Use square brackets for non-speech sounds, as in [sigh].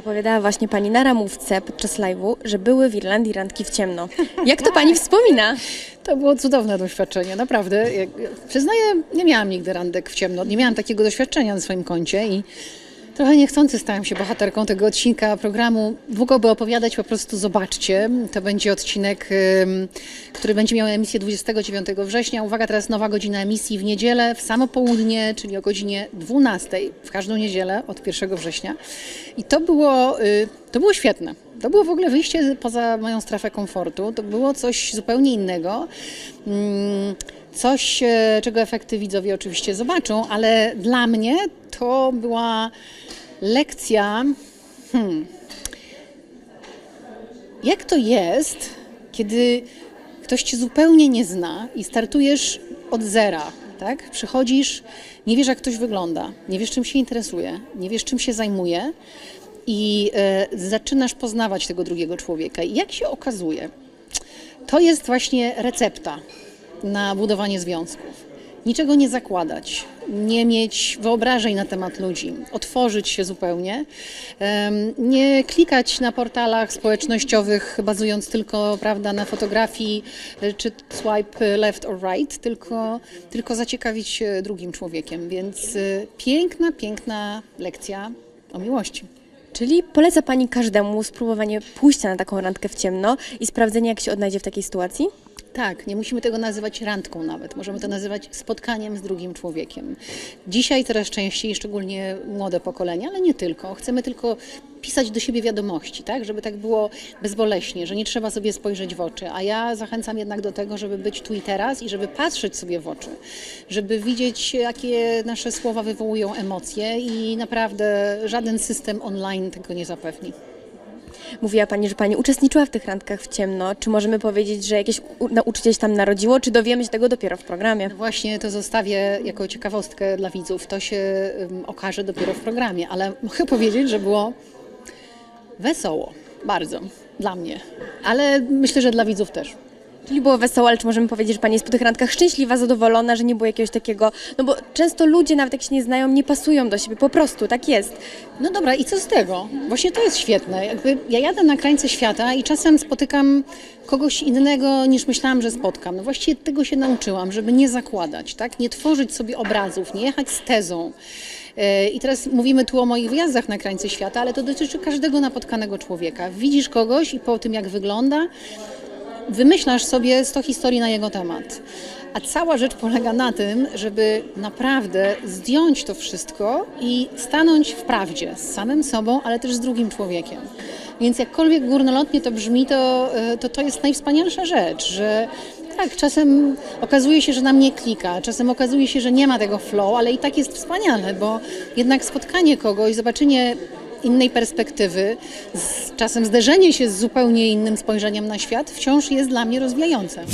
Opowiadała właśnie pani na ramówce podczas live'u, że były w Irlandii randki w ciemno. Jak to pani wspomina? [laughs] To było cudowne doświadczenie, naprawdę. Przyznaję, nie miałam nigdy randek w ciemno, nie miałam takiego doświadczenia na swoim koncie i trochę niechcący stałam się bohaterką tego odcinka programu. Długo by opowiadać, po prostu zobaczcie. To będzie odcinek, który będzie miał emisję 29 września. Uwaga, teraz nowa godzina emisji w niedzielę, w samo południe, czyli o godzinie 12, w każdą niedzielę od 1 września. I to było, y, to było świetne. To było w ogóle wyjście poza moją strefę komfortu. To było coś zupełnie innego. Mm, Coś, e, czego efekty widzowie oczywiście zobaczą, ale dla mnie to była lekcja. Hmm, jak to jest, kiedy ktoś cię zupełnie nie zna i startujesz od zera, tak? Przychodzisz, nie wiesz, jak ktoś wygląda, nie wiesz, czym się interesuje, nie wiesz, czym się zajmuje i e, zaczynasz poznawać tego drugiego człowieka. I jak się okazuje, to jest właśnie recepta na budowanie związków. Niczego nie zakładać, nie mieć wyobrażeń na temat ludzi, otworzyć się zupełnie, nie klikać na portalach społecznościowych bazując tylko prawda, na fotografii e, czy swipe left or right, tylko, tylko zaciekawić się drugim człowiekiem. Więc e, piękna, piękna lekcja o miłości. Czyli poleca pani każdemu spróbowanie pójścia na taką randkę w ciemno i sprawdzenie, jak się odnajdzie w takiej sytuacji? Tak, nie musimy tego nazywać randką nawet. Możemy to nazywać spotkaniem z drugim człowiekiem. Dzisiaj coraz częściej, szczególnie młode pokolenia, ale nie tylko. Chcemy tylko pisać do siebie wiadomości, tak? Żeby tak było bezboleśnie, że nie trzeba sobie spojrzeć w oczy. A ja zachęcam jednak do tego, żeby być tu i teraz i żeby patrzeć sobie w oczy, żeby widzieć, jakie nasze słowa wywołują emocje i naprawdę żaden system online tego nie zapewni. Mówiła pani, że pani uczestniczyła w tych randkach w ciemno. Czy możemy powiedzieć, że jakieś u- na- uczucie się tam narodziło, czy dowiemy się tego dopiero w programie? Właśnie to zostawię jako ciekawostkę dla widzów. To się okaże dopiero w programie, ale mogę powiedzieć, że było wesoło. Bardzo. Dla mnie. Ale myślę, że dla widzów też. Czyli było wesoło, ale czy możemy powiedzieć, że pani jest po tych randkach szczęśliwa, zadowolona, że nie było jakiegoś takiego... No bo często ludzie, nawet jak się nie znają, nie pasują do siebie. Po prostu, tak jest. No dobra, i co z tego? Właśnie to jest świetne. Jakby ja jadę na krańce świata i czasem spotykam kogoś innego niż myślałam, że spotkam. No właściwie tego się nauczyłam, żeby nie zakładać, tak? Nie tworzyć sobie obrazów, nie jechać z tezą. Yy, I teraz mówimy tu o moich wyjazdach na krańce świata, ale to dotyczy każdego napotkanego człowieka. Widzisz kogoś i po tym, jak wygląda, wymyślasz sobie 100 historii na jego temat. A cała rzecz polega na tym, żeby naprawdę zdjąć to wszystko i stanąć w prawdzie z samym sobą, ale też z drugim człowiekiem. Więc jakkolwiek górnolotnie to brzmi, to y, to, to jest najwspanialsza rzecz, że tak, czasem okazuje się, że nam nie klika, czasem okazuje się, że nie ma tego flow, ale i tak jest wspaniale, bo jednak spotkanie kogoś, zobaczenie innej perspektywy, z, czasem zderzenie się z zupełnie innym spojrzeniem na świat wciąż jest dla mnie rozwijające.